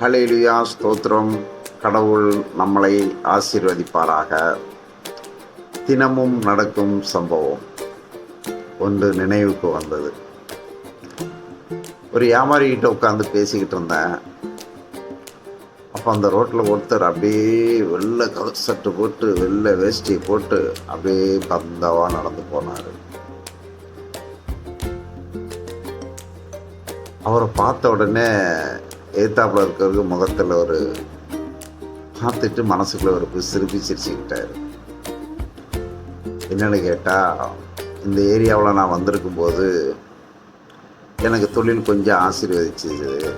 Hallelujah ஸ்தோத்திரம். கடவுள் நம்மளை ஆசீர்வதிப்பாராக. தினமும் நடக்கும் சம்பவம் ஒன்று நினைவுக்கு வந்தது. ஒரு வியாபாரிகிட்ட உட்காந்து பேசிக்கிட்டு இருந்தேன். அப்போ அந்த ரோட்டில் ஒருத்தர் அப்படியே வெள்ளை கலர் சட்டு போட்டு வெள்ளை வேஷ்டி போட்டு அப்படியே பந்தாவாக நடந்து போனார். அவரை பார்த்த உடனே எதிர்த்தாப்புல இருக்கிறவருக்கு முகத்தில் ஒரு பார்த்துட்டு மனசுக்குள்ள ஒரு சிரிப்பி சிரிச்சுக்கிட்டாரு. என்னென்னு கேட்டால் இந்த ஏரியாவில் நான் வந்திருக்கும் போது எனக்கு தொழில் கொஞ்சம் ஆசீர்வதிச்சது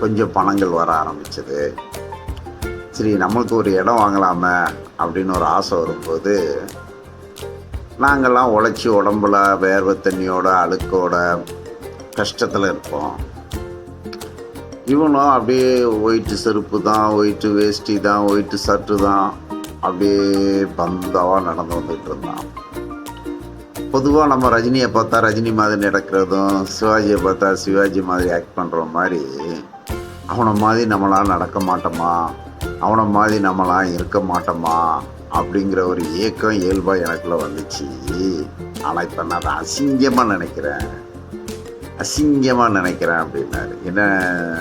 கொஞ்சம் பணங்கள் வர ஆரம்பிச்சது. சரி நம்மளுக்கு ஒரு இடம் வாங்கலாமே அப்படின்னு ஒரு ஆசை வரும்போது நாங்கள்லாம் உழைச்சி உடம்புல வேர்வை தண்ணியோட அழுக்கோட கஷ்டத்தில் இருப்போம். இவனும் அப்படியே ஒயிட்டு செருப்பு தான் ஒயிட்டு வேஷ்டி தான் ஒயிட்டு ஷர்ட்டு தான் அப்படியே பந்தாவாக நடந்து வந்துட்டு இருந்தான். பொதுவாக நம்ம ரஜினியை பார்த்தா ரஜினி மாதிரி நடக்கிறதும் சிவாஜியை பார்த்தா சிவாஜி மாதிரி ஆக்ட் பண்ணுற மாதிரி அவனை மாதிரி நம்மளாம் நடக்க மாட்டோமா? அவனை மாதிரி நம்மளாம் இருக்க மாட்டோமா? அப்படிங்கிற ஒரு ஏக்கம் இயல்பாக எனக்குள்ள வந்துச்சு. ஆனால் இப்போ நான் அதை அசிங்கமாக நினைக்கிறேன். அசிங்கமாக நினைக்கிறேன் அப்படின்னாரு. என்ன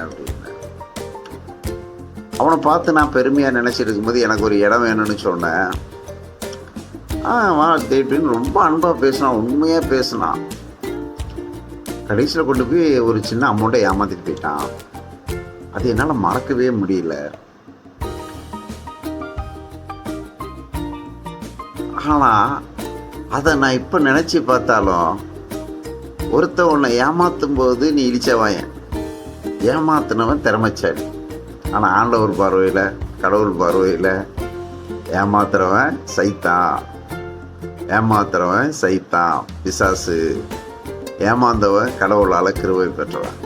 அப்படின்னாரு? அவனை பார்த்து நான் பெருமையாக நினச்சிட்டு இருக்கும்போது எனக்கு ஒரு இடம் வேணும்னு சொன்னேன். ஆ வா அப்படின்னு ரொம்ப அன்பாக பேசினான் உண்மையாக பேசினான். கடைசியில் கொண்டு போய் ஒரு சின்ன அமௌண்ட்டை ஏமாற்றிட்டு போயிட்டான். அது என்னால் மறக்கவே முடியல. ஆனால் அதை நான் இப்போ நினச்சி பார்த்தாலும் ஒருத்தன் உன்னை ஏமாத்தும் போது நீ இழிச்சவாயன் ஏமாத்தினவன் திறமைச்சாடி ஆனால் ஆண்டவர் பார்வையில் கடவுள் பார்வையில் ஏமாத்துறவன் சைத்தான். ஏமாத்துறவன் சைத்தான். பிசாசு. ஏமாந்தவன் கடவுளால் கிருவை பெற்றவன்.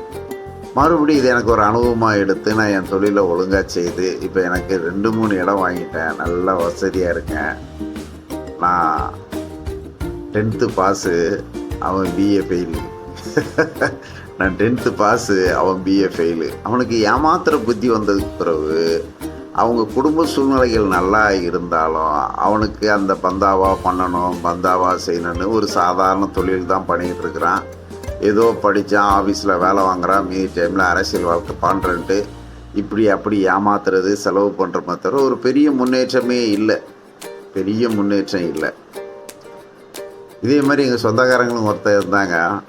மறுபடியும் இது எனக்கு ஒரு அனுபவமாக எடுத்து நான் என் தொழிலை ஒழுங்காக செய்து இப்போ எனக்கு ரெண்டு மூணு இடம் வாங்கிட்டேன். நல்லா வசதியாக இருக்கேன். நான் டென்த்து பாஸு அவன் பிஏ ஃபெயிலு நான் டென்த்து பாஸு அவன் பிஏ ஃபெயிலு அவனுக்கு ஏமாத்துகிற புத்தி வந்ததுக்கு பிறகு அவங்க குடும்ப சூழ்நிலைகள் நல்லா இருந்தாலும் அவனுக்கு அந்த பந்தாவா பண்ணணும் பந்தாவா செய்யணும்னு ஒரு சாதாரண தொழில் தான் பண்ணிகிட்டு இருக்கிறான். ஏதோ படித்தான் ஆஃபீஸில் வேலை வாங்குறான் மீதி டைமில் அரசியல் வாழ்க்கை பண்ணுறன்ட்டு இப்படி அப்படி ஏமாத்துறது செலவு பண்ணுற தவிர ஒரு பெரிய முன்னேற்றமே இல்லை. பெரிய முன்னேற்றம் இல்லை. இதே மாதிரி எங்கள் சொந்தக்காரங்களும் ஒருத்தர் இருந்தாங்க.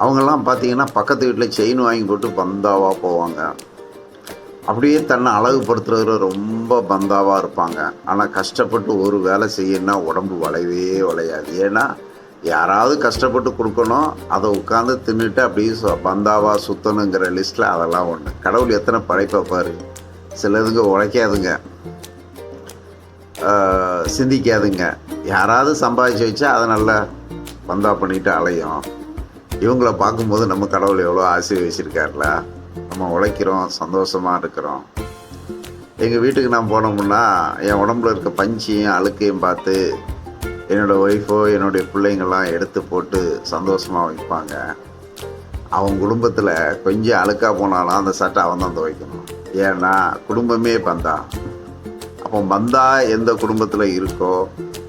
அவங்கெல்லாம் பார்த்தீங்கன்னா பக்கத்து வீட்டில் செயின் வாங்கி போட்டு பந்தாவாக போவாங்க. அப்படியே தன்னை அழகுபடுத்துறதுல ரொம்ப பந்தாவாக இருப்பாங்க. ஆனால் கஷ்டப்பட்டு ஒரு வேலை செய்யணும்னா உடம்பு வளையவே வளையாது. ஏன்னா யாராவது கஷ்டப்பட்டு கொடுக்கணும். அதை உட்காந்து தின்னுட்டு அப்படியே சு- பந்தாவா சுத்தணுங்கிற லிஸ்ட்டில் அதெல்லாம் ஒன்று கடவுள் எத்தனை படைப்பை பாரு. சிலதுங்க உழைக்காதுங்க. சிந்திக்காதுங்க. யாராவது சம்பாதிச்சு வச்சா அதை நல்லா பந்தா பண்ணிட்டு அலையும். இவங்கள பார்க்கும்போது நம்ம கடவுள் எவ்வளோ ஆசை வச்சிருக்காருல நம்ம உழைக்கிறோம் சந்தோஷமாக இருக்கிறோம். எங்கள் வீட்டுக்கு நான் போனோம்னா என் உடம்புல இருக்க பஞ்சையும் அழுக்கையும் பார்த்து என்னோடய ஒய்ஃபோ என்னுடைய பிள்ளைங்கள்லாம் எடுத்து போட்டு சந்தோஷமாக வைப்பாங்க. அவன் குடும்பத்தில் கொஞ்சம் அழுக்காக போனாலும் அந்த சட்டை அவன் தான் துவைக்கணும். ஏன்னா குடும்பமே பந்தா. அப்போ பந்தா எந்த குடும்பத்தில் இருக்கோ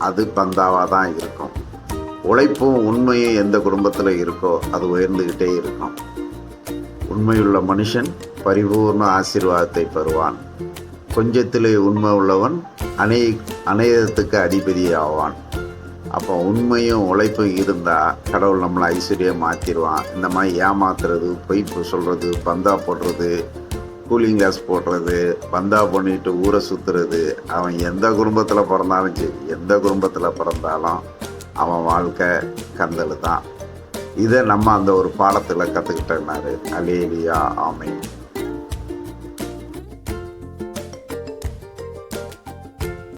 அது பந்தாவாக தான் இருக்கும். உழைப்பும் உண்மையும் எந்த குடும்பத்தில் இருக்கோ அது உயர்ந்துக்கிட்டே இருக்கும். உண்மையுள்ள மனுஷன் பரிபூர்ண ஆசீர்வாதத்தை பெறுவான். கொஞ்சத்திலே உண்மை உள்ளவன் அணை அநேகத்துக்கு அதிபதி ஆவான் அப்போ உண்மையும் உழைப்பும் இருந்தால் கடவுள் நம்மளை ஐஸ்வர்யம் மாற்றிடுவான் இந்த மாதிரி ஏமாத்துறது பொய் சொல்கிறது பந்தா போடுறது கூலிங் கிளாஸ் போடுறது பந்தா பண்ணிட்டு ஊரை சுற்றுறது அவன் எந்த குடும்பத்தில் பிறந்தாலும் சரி எந்த குடும்பத்தில் பிறந்தாலும் அவன் வாழ்க்கை கந்தல் தான். இதை நம்ம அந்த ஒரு பாடத்தில் கற்றுக்கிட்டனாரு அலேலியா ஆமை